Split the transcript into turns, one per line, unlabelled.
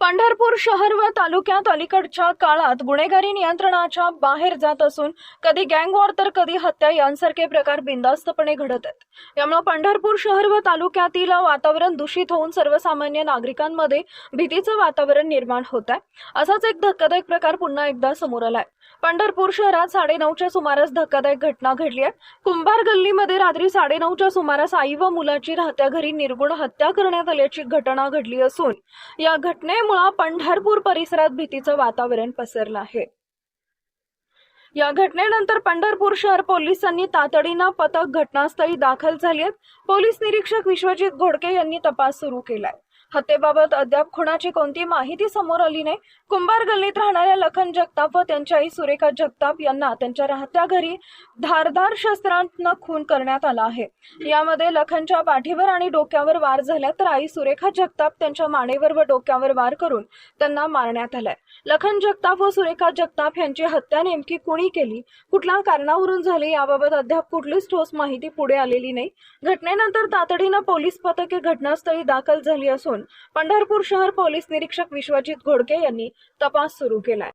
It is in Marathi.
पंढरपूर शहर व तालुक्यात अलीकडच्या काळात गुन्हेगारी नियंत्रणाच्या बाहेर जात असून कधी गँग वॉर तर कधी हत्या यांसारखे प्रकार बिंदास्तपणे घडत आहेत. यामुळे पंढरपूर शहर व तालुक्यातील वातावरण दूषित होऊन सर्वसामान्य नागरिकांमध्ये भीतीचं वातावरण निर्माण होत आहे. असाच एक धक्कादायक प्रकार पुन्हा एकदा समोर आलाय. पंढरपूर शहरात साडेनऊच्या सुमारास धक्कादायक घटना घडली आहे. कुंभार गल्लीमध्ये रात्री साडेनऊच्या सुमारास आई व मुलाची राहत्या घरी निर्गुण हत्या करण्यात आल्याची घटना घडली असून या घटने घटनेमुळे पंढरपूर परिसरात भीतीचं वातावरण पसरलं आहे. या घटनेनंतर पंढरपूर शहर पोलिसांनी तातडीनं पथक घटनास्थळी दाखल झाली आहेत. पोलीस निरीक्षक विश्वजित घोडके यांनी तपास सुरू केलाय. हत्येबाबत अद्याप खुणाची कोणती माहिती समोर आली नाही. कुंभार गल्लीत राहणाऱ्या लखन जगताप व त्यांच्या आई सुरेखा जगताप यांना त्यांच्या राहत्या घरी धारधार शस्त्रांना खून करण्यात आला आहे. यामध्ये लखनच्या पाठीवर आणि डोक्यावर वार झाल्या तर आई सुरेखा जगताप त्यांच्या मानेवर व डोक्यावर वार करून त्यांना मारण्यात आलाय. लखन जगताप व सुरेखा जगताप यांची हत्या नेमकी कुणी केली? कुठल्या कारणावरून झाली? याबाबत अद्याप कुठलीच ठोस माहिती पुढे आलेली नाही. घटनेनंतर तातडीनं पोलीस पथके घटनास्थळी दाखल झाली असून असून पंढरपूर शहर पोलीस निरीक्षक विश्वजित घोडके यांनी तपास सुरू केलाय.